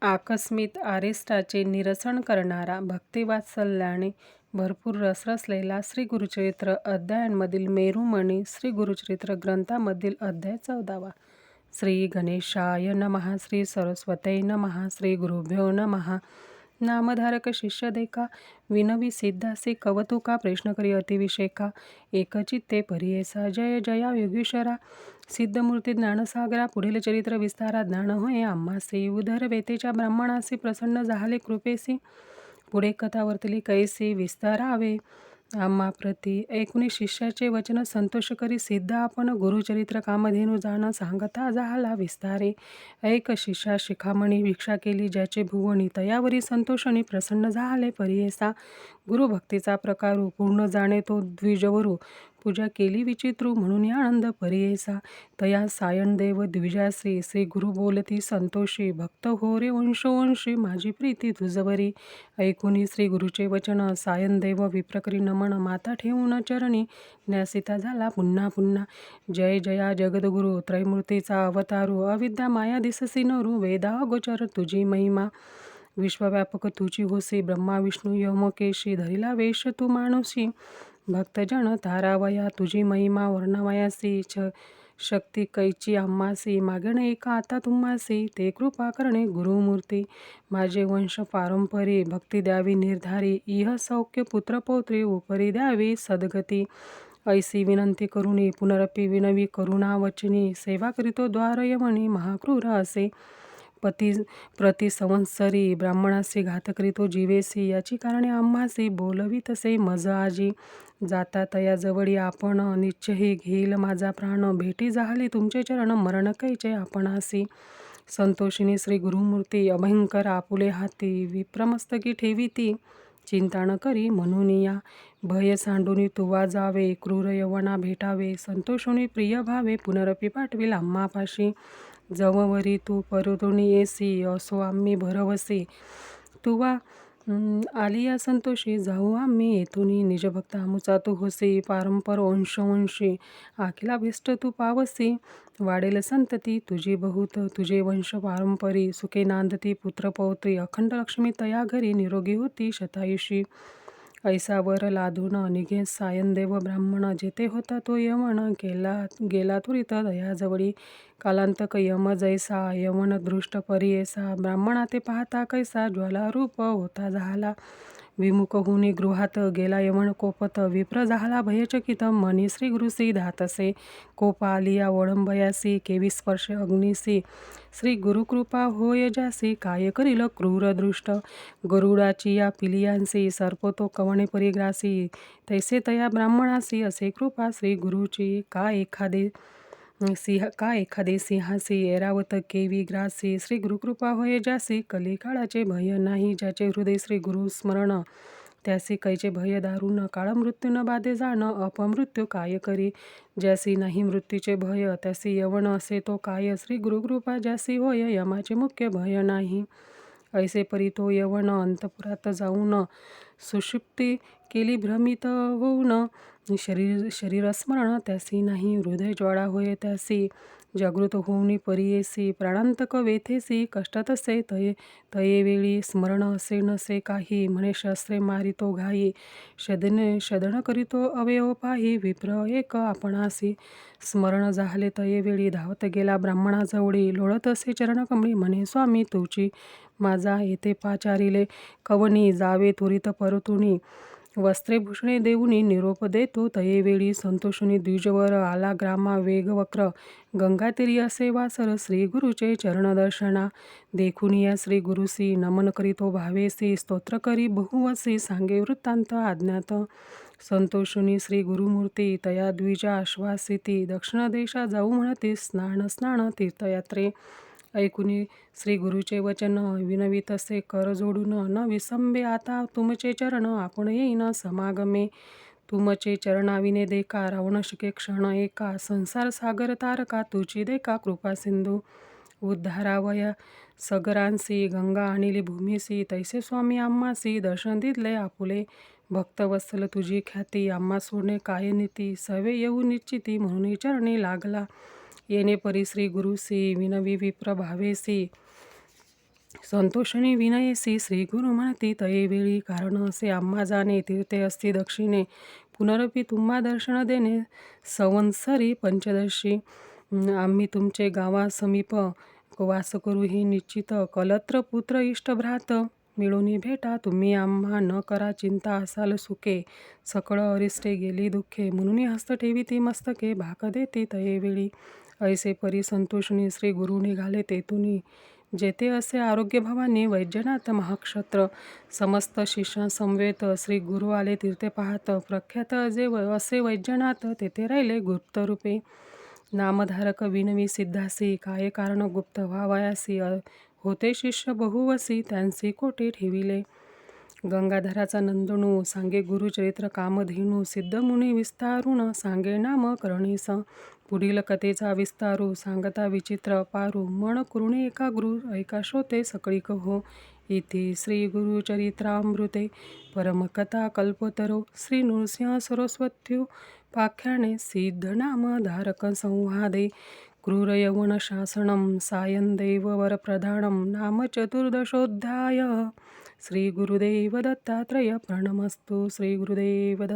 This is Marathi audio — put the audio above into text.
आकस्मित अरिष्टाचे निरसन करणारा, भक्तिवात्सल्याने भरपूर रसरसलेला श्री गुरुचरित्र अध्यायांमधील मेरुमणी श्री गुरुचरित्र ग्रंथामधील अध्याय चौदावा. श्री गणेशाय नमः श्री सरस्वते नमः श्री गुरुभ्यो नमः. नामधारक शिष्य देखा विनवी सिद्धासी कवतुका प्रश्न करी अतिविषेका एकचित्ते परियेसा जय जया योगीश्वरा सिद्धमूर्ती ज्ञानसागरा पुढील चरित्र विस्तारा ज्ञान होय आम्हासी उदर वेतेच्या ब्राह्मणासी प्रसन्न झाले कृपेसी पुढे कथा वर्तली कैसी विस्तारावे आम्हाप्रती प्रती शिष्याचे वचन संतोष करी सिद्ध आपण गुरुचरित्र कामधेनू जाणं सांगता झाला विस्तारे. ऐक शिष्या शिखामणी भिक्षा केली ज्याचे भुवनी तयावरी संतोषणी प्रसन्न झाले परियेसा. गुरुभक्तीचा प्रकार पूर्ण जाणे तो द्विजवरू. पूजा केली विचित्रू म्हणून आनंद परियेसा तया सायनदेव द्विजासे श्री गुरु बोलती संतोषी भक्त हो रे वंशोवंशी माझी प्रीती तुझवरी. ऐकुनी श्री गुरुचे वचन सायनदेव विप्रकरी नमन माता ठेवून चरणी. न्यासिता झाला पुन्हा पुन्हा. जय जया जगद्गुरु त्रैमूर्तीचा अवतारू अविद्या माया दिससी नरू वेदा गोचर तुझी महिमा. विश्वव्यापक तुझी होसी ब्रह्मा विष्णू यमकेशी धरिला वेश तू माणूसी. भक्तजन धारावया तुझी महिमा वर्णवयासी छ शक्ती कैची आम्हासी मागण एका आता तुम्हासी? ते कृपा करणे गुरुमूर्ती माझे वंश पारंपरी भक्ती द्यावी निर्धारी इह सौख्य पुत्रपौत्री उपरी द्यावी सद्गती. ऐसी विनंती करुणी पुनरपी विनवी करुणा वचनी सेवा करीतो द्वार यमनी महाक्रूर असे पती प्रति संवत्सरी ब्राह्मणासी घात करीतो जीवेसी याची कारणे आम्हासी बोलवी तसे मज आजी जाता तया जवळी आपण निश्चयी घेईल माझा प्राण. भेटी झाली तुमचे चरण मरण कैचे आपणासी. संतोषिनी श्री गुरुमूर्ती अभयंकर आपुले हाती. विप्रमस्तकी ठेविती. चिंता न करी म्हणून या. भय सांडूनी तुवा जावे क्रूर यवना भेटावे. संतोषुनी प्रिय भावे पुनरपी पाठविल आम्हापाशी. जमवरी तू परतुनी येसी असो आम्ही भरवसी. तुवा आलिया संतोषी जाऊ आम्ही येथुनी. निजभक्त आमुचा तू होसी पारंपर वंशवंशी. अखिलाभिष्ट तू पावसी. वाढेल संतती तुझी बहुत तुझे वंश पारंपरी. सुखे नांदती पुत्रपौत्री अखंड लक्ष्मी तया घरी निरोगी होती शतायुषी. ऐसावर लाधून लादून निघे सायनदेव ब्राह्मण जेथे होता तो यमन गेला गेला त्वरित दयाजवळी. कालांतक यम जैसा यमन दृष्ट परियेसा. ब्राह्मणा ते पाहता कैसा ज्वालारूप होता झाला. विमुख हुनी गृहात गेला यमन कोपत विप्र झाला भयचकित मनी श्री गुरुसी धातसे कोप आलिया वळंबयासी केवी स्पर्श अग्निसी. श्री गुरुकृपा होय जासी काय करील क्रूरदृष्ट गरुडाची या पिलियांसी सर्पतो कवणे परिग्रासी? तैसे तया ब्राह्मणासी असे कृपा श्री गुरुची. का एखादे सिंह का एखादे सिंहासी ऐरावत केवी ग्रासी? श्री गुरुकृपा होय जासी कलिकाळाचे भय नाही ज्याचे हृदय श्री गुरुस्मरण त्यासी कैचे भय दारुण काळ मृत्यू न बाधे जाणं अपमृत्यू काय करी? ज्यासी नाही मृत्यूचे भय त्यासी यवन असे तो काय? श्री गुरुकृपा ज्यासी होय यमाचे मुख्य भय नाही. ऐसे परी तो यवन अंतपुरात जाऊन सुषुप्ती केली भ्रमित होऊन शरीर शरीरस्मरण त्यासी नाही हृदय ज्वाळा होय त्यासी जागृत होऊनी परियेसी प्राणांतक वेथेसी कष्ट तये तये वेळी स्मरण असे नसे काही म्हणे शस्त्रे मारितो घाई शदने शदन करीतो अवयव पाही विप्र एक आपणासी स्मरण झाले तये वेळी धावत गेला ब्राह्मणाजवळी लोळत असे चरणकमळी म्हणे स्वामी तुची माझा येथे पाचारिले कवनी जावे त्वरित परतुनी वस्त्रे भूषणे देऊनी निरोप देतो. तयेवेळी संतोषुनी द्विजवर आला ग्रामा वेगवक्र. गंगातीरी असे वासर श्री गुरुचे चरणदर्शना. देखुनी या श्री गुरुसी नमन करीतो भावेसी. स्तोत्र करी बहुवसी. सांगे वृत्तांत आज्ञात. संतोषुनी श्री गुरुमूर्ती तया द्विजा आश्वासिती. दक्षिण देशा जाऊ म्हणती स्नान स्नान तीर्थयात्रे. ऐकुनी श्री गुरुचे वचन विनवी तसे कर जोडून न विसंबे आता तुमचे चरण आपण येईन समागमे. तुमचे चरणाविने देखा रावण शिके क्षण एका. संसार सागर तारका तुझी देखा कृपा सिंधू. उद्धारावया सगरांसी गंगा आणिली भूमीसी तैसे स्वामी आम्हासी दर्शन दिले आपुले. भक्तवत्सल तुझी ख्याती आम्हा सोडणे काय नीती? सवे येऊ निश्चिती म्हणून चरणी लागला. येणे परी श्री गुरुसी विनवी विप्र भावेसी संतोषणी विनयसी श्री गुरु म्हणती तयेवेळी कारण असे आम्हा जाणे तीर्थे असती दक्षिणे। पुनरपी तुम्हा दर्शन देणे संवत्सरी पंचदशी। आम्ही तुमचे गावा समीप वास करू ही निश्चित कलत्र पुत्र इष्टभ्रात मिळून भेटा. तुम्ही आम्हा न करा चिंता असाल सुखे. सकळ अरिष्टे गेली दुःखे. म्हणून हस्त ठेवी ती मस्तके. भाक देती तये वेळी. ऐसे परी संतोषणी श्री गुरु निघाले तेथुनी जेथे असे आरोग्य भवानी वैद्यनाथ महाक्षत्र. समस्त शिष्या समवेत श्री गुरु आले तीर्थे पाहत. प्रख्यात जे व- असे वैद्यनाथ तेथे राहिले गुप्तरूपे नामधारक विनवी सिद्धासी. काय कारण गुप्त व्हावयासी? होते शिष्य बहुवसी त्यांचे कोटे ठेविले? गंगाधराचा नंदणू सांगे गुरुचरित्र कामधेनू सिद्धमुनी विस्तारुण सांगे नाम करणीस. पुढील कथेचा विस्तारू सांगता विचित्र पारू मन कृणे एका गुरु ऐका श्रोते सकळी कहो. इति श्रीगुरुचरित्रामृते परमकथा कल्पतरो श्री नृसिंह सरस्वत्यो पाख्याने सिद्धनाम धारक संवादे. क्रूर सायं देववरप्रधानं नाम चतुर्दशोऽध्याय। श्रीगुरुदेव दत्तात्रय प्रणमस्तु। श्री गुरुदेव